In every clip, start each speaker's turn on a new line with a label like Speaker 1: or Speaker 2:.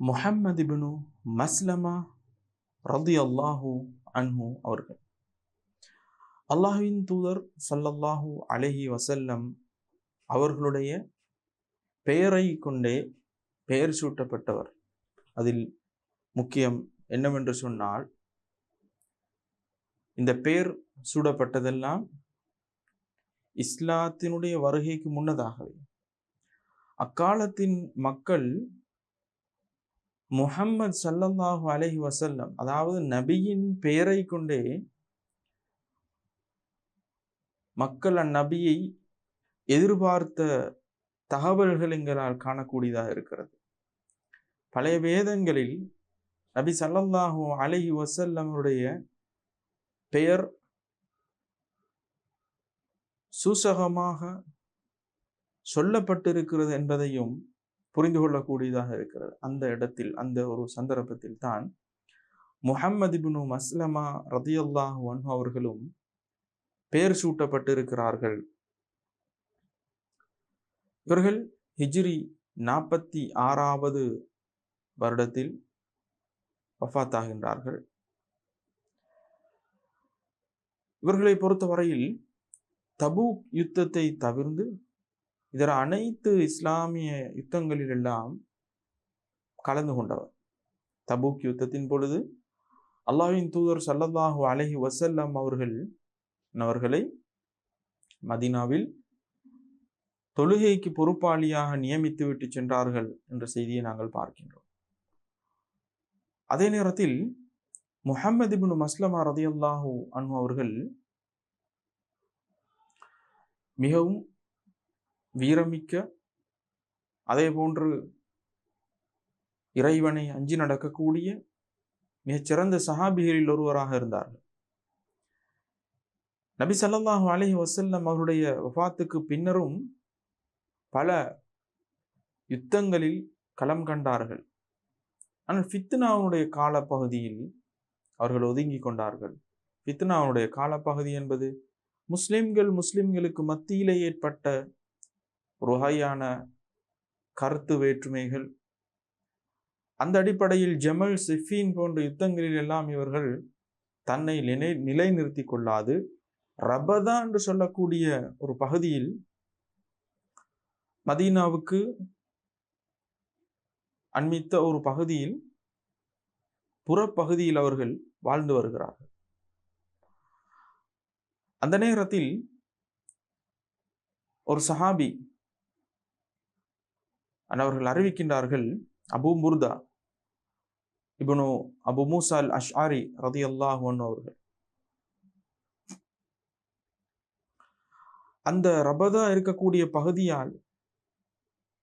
Speaker 1: முஹம்மது இப்னு மஸ்லமா ரதி அல்லாஹூ அன்ஹு அவர்கள். அல்லாஹுவின் தூதர் சல்லல்லாஹூ அலஹி வசல்லம் அவர்களுடைய பெயரை கொண்டே பெயர் சூட்டப்பட்டவர். அதில் முக்கியம் என்னவென்று சொன்னால் இந்த பெயர் சூடப்பட்டதெல்லாம் இஸ்லாத்தினுடைய வருகைக்கு முன்னதாகவே. அக்காலத்தின் மக்கள் முஹம்மது சல்லல்லாஹு அலஹி வசல்லம் அதாவது நபியின் பெயரை கொண்டே மக்கள் அந்நபியை எதிர்பார்த்த தகவல்கள் எங்களால் காணக்கூடியதாக இருக்கிறது. பழைய வேதங்களில் நபி சல்லல்லாஹு அலஹி வசல்லமுடைய பெயர் சூசகமாக சொல்லப்பட்டிருக்கிறது என்பதையும் புரிந்து கொள்ளக்கூடியதாக இருக்கிறது. அந்த இடத்தில் அந்த ஒரு சந்தர்ப்பத்தில் தான் முஹம்மதிபுனு மஸ்லமா ரதியல்லாஹு ஒன்ஹு அவர்களும் பெயர் சூட்டப்பட்டிருக்கிறார்கள். இவர்கள் ஹிஜ்ரி நாற்பத்தி ஆறாவது வருடத்தில் வஃபாத்தாகின்றார்கள் இவர்களை பொறுத்தவரையில் தபூக் யுத்தத்தை தவிர்ந்து இதர அனைத்து இஸ்லாமிய யுத்தங்களிலெல்லாம் கலந்து கொண்டவர். தபூக் யுத்தத்தின் பொழுது அல்லாஹ்வின் தூதர் சல்லல்லாஹு அலஹி வசல்லம் அவர்கள் அவர்களை மதீனாவில் தொழுகைக்கு பொறுப்பாளியாக நியமித்து விட்டு சென்றார்கள் என்ற செய்தியை நாங்கள் பார்க்கின்றோம். அதே நேரத்தில் முஹம்மது இப்னு மஸ்லமா ரதியல்லாஹு அன்ஹு அவர்கள் மிகவும் வீரமிக்க அதே போன்று இறைவனை அஞ்சி நடக்கக்கூடிய மிகச்சிறந்த சஹாபிகளில் ஒருவராக இருந்தார்கள். நபி சல்லாஹு அலஹி வசல்லம் அவருடைய வஃபாத்துக்கு பின்னரும் பல யுத்தங்களில் களம் கண்டார்கள். ஆனால் ஃபித்னாவுடைய காலப்பகுதியில் அவர்கள் ஒதுங்கி கொண்டார்கள். ஃபித்னாவுடைய காலப்பகுதி என்பது முஸ்லிம்கள் முஸ்லிம்களுக்கு மத்தியிலே ஏற்பட்ட ஒரு வகையான கருத்து வேற்றுமைகள். அந்த அடிப்படையில் ஜெமல் சிஃபீன் போன்ற யுத்தங்களில் எல்லாம் இவர்கள் தன்னை நிலை நிலைநிறுத்தி கொள்ளாது. ரபதா என்று சொல்லக்கூடிய ஒரு பகுதியில் மதீனாவுக்கு அண்மித்த ஒரு பகுதியில் புறப்பகுதியில் அவர்கள் வாழ்ந்து வருகிறார்கள். அந்த நேரத்தில் ஒரு சஹாபி அவர்கள் அறிவிக்கின்றார்கள் அபு முர்தா இப்னு அபு மூசால் அஷ்ஆரி ரதி அல்லாஹ் அவர்கள். அந்த ரபதா இருக்கக்கூடிய பகுதியால்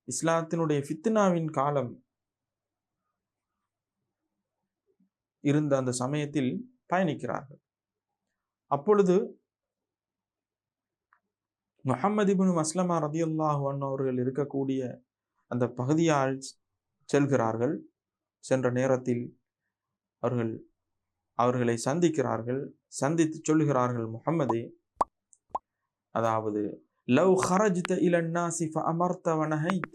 Speaker 1: இஸ்லாத்தினுடைய ஃபித்னாவின் காலம் இருந்த அந்த சமயத்தில் பயணிக்கிறார்கள். அப்பொழுது முஹம்மது இபின் மஸ்லமா ரதியுல்லாஹ் அவர்கள் இருக்கக்கூடிய அந்த பகுதியால் செல்கிறார்கள். சென்ற நேரத்தில் அவர்கள் அவர்களை சந்திக்கிறார்கள். சந்தித்து சொல்கிறார்கள் முகம்மதே அதாவது லவ் ஹரஜித இலன்னாசி அமர்த்த வனஹைத்.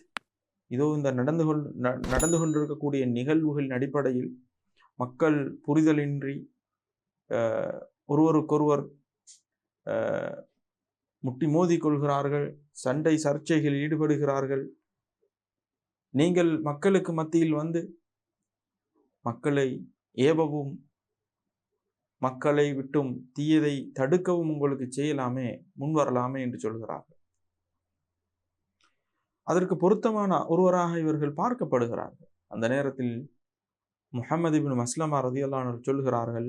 Speaker 1: இதோ இந்த நடந்து கொள் ந- நடந்து கொண்டிருக்கக்கூடிய நிகழ்வுகளின் அடிப்படையில் மக்கள் புரிதலின்றி ஒருவருக்கொருவர் முட்டி மோதி கொள்கிறார்கள். சண்டை சர்ச்சைகளில் ஈடுபடுகிறார்கள். நீங்கள் மக்களுக்கு மத்தியில் வந்து மக்களை ஏவவும் மக்களை விட்டும் தீயதை தடுக்கவும் உங்களுக்கு செய்யலாமே முன் வரலாமே என்று சொல்கிறார்கள். அதற்கு பொருத்தமான ஒருவராக இவர்கள் பார்க்கப்படுகிறார்கள். அந்த நேரத்தில் முஹம்மது இபின் மஸ்லமா ரதியல்லாஹு சொல்கிறார்கள்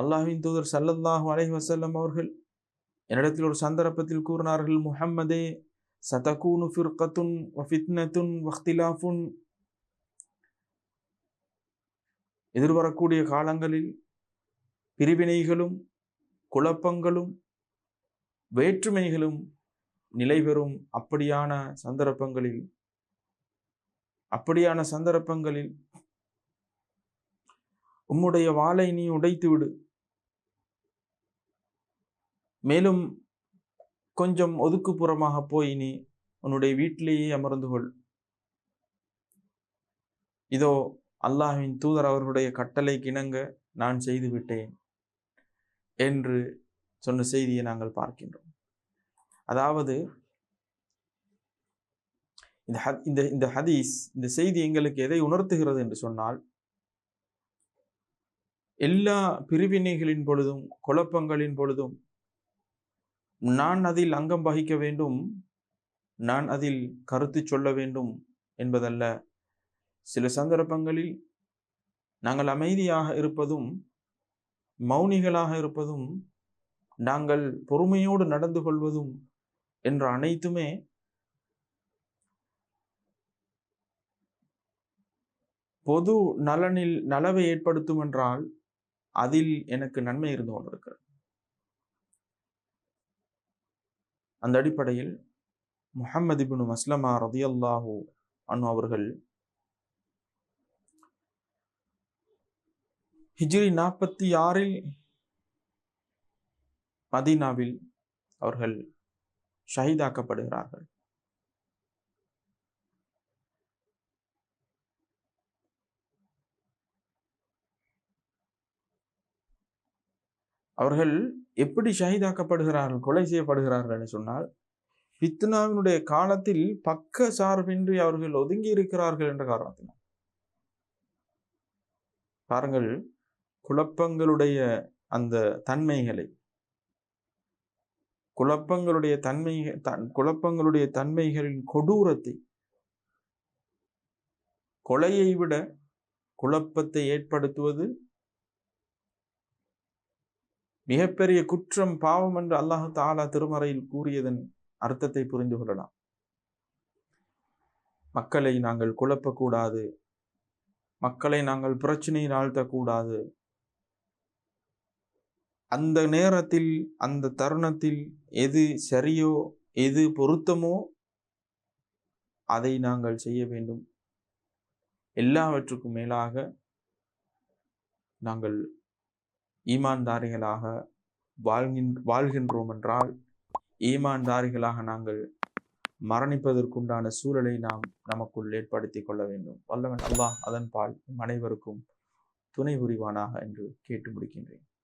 Speaker 1: அல்லாஹின் தூதர் சல்லல்லாஹு அலஹி வசல்லம் அவர்கள் என்னிடத்தில் ஒரு சந்தர்ப்பத்தில் கூறினார்கள் முஹம்மதே சதகூனு ஃபிர்கத்துன் வ எதிர்வரக்கூடிய காலங்களில் பிரிவினைகளும் குழப்பங்களும் வேற்றுமைகளும் நிலைபெறும் அப்படியான சந்தர்ப்பங்களில் அப்படியான சந்தர்ப்பங்களில் உம்முடைய வாளை நீ உடைத்து விடு மேலும் கொஞ்சம் ஒதுக்குப்புறமாக போய் நீ உன்னுடைய வீட்டிலேயே அமர்ந்து கொள். இதோ அல்லாஹின் தூதர் அவர்களுடைய கட்டளை கிணங்க நான் செய்து விட்டேன் என்று சொன்ன செய்தியை நாங்கள் பார்க்கின்றோம். அதாவது இந்த ஹத்- இந்த இந்த ஹதீஸ் இந்த செய்தி எங்களுக்கு எதை உணர்த்துகிறது என்று சொன்னால் எல்லா பிரிவினைகளின் பொழுதும் குழப்பங்களின் பொழுதும் நான் அதில் அங்கம் வகிக்க வேண்டும். நான் அதில் கருத்து சொல்ல வேண்டும் என்பதல்ல. சில சந்தர்ப்பங்களில் நாங்கள் அமைதியாக இருப்பதும் மௌனிகளாக இருப்பதும் நாங்கள் பொறுமையோடு நடந்து கொள்வதும் என்ற அனைத்துமே பொது நலனில் நலவை ஏற்படுத்தும் என்றால் அதில் எனக்கு நன்மை இருந்து கொண்டிருக்கிறது அந்த அடிப்படையில் முஹம்மது இபின் மஸ்லமா ரதியல்லாஹூ அனு அவர்கள் ஹிஜ்ரி நாற்பத்தி ஆறில் மதீனாவில் அவர்கள் ஷஹீதாக்கப்படுகிறார்கள். அவர்கள் எப்படி ஷஹீதாக்கப்படுகிறார்கள் கொலை செய்யப்படுகிறார்கள் என்று சொன்னால் பித்னாவினுடைய காலத்தில் பக்க சார்பின்றி அவர்கள் ஒதுங்கி இருக்கிறார்கள் என்ற காரணத்தினால். பாருங்கள் குழப்பங்களுடைய அந்த தன்மைகளை. குழப்பங்களுடைய தன்மை தன் குழப்பங்களுடைய தன்மைகளின் கொடூரத்தை. கொலையை விட குழப்பத்தை ஏற்படுத்துவது மிகப்பெரிய குற்றம் பாவம் என்று அல்லாஹ் தாலா திருமறையில் கூறியதன் அர்த்தத்தை புரிந்து கொள்ளலாம். மக்களை நாங்கள் குழப்பக்கூடாது. மக்களை நாங்கள் பிரச்சனையில் ஆழ்த்தக்கூடாது அந்த நேரத்தில் அந்த தருணத்தில் எது சரியோ எது பொருத்தமோ அதை நாங்கள் செய்ய வேண்டும். எல்லாவற்றுக்கும் மேலாக நாங்கள் ஈமான்தாரிகளாக வாழ்கின் வாழ்கின்றோம் என்றால் ஈமான்தாரிகளாக நாங்கள் மரணிப்பதற்குண்டான சூழலை நாம் நமக்குள் ஏற்படுத்தி கொள்ள வேண்டும். வல்லவன் அல்லாஹ் அதன் பால் நம் அனைவருக்கும் துணை புரிவானாக என்று கேட்டு முடிக்கின்றேன்.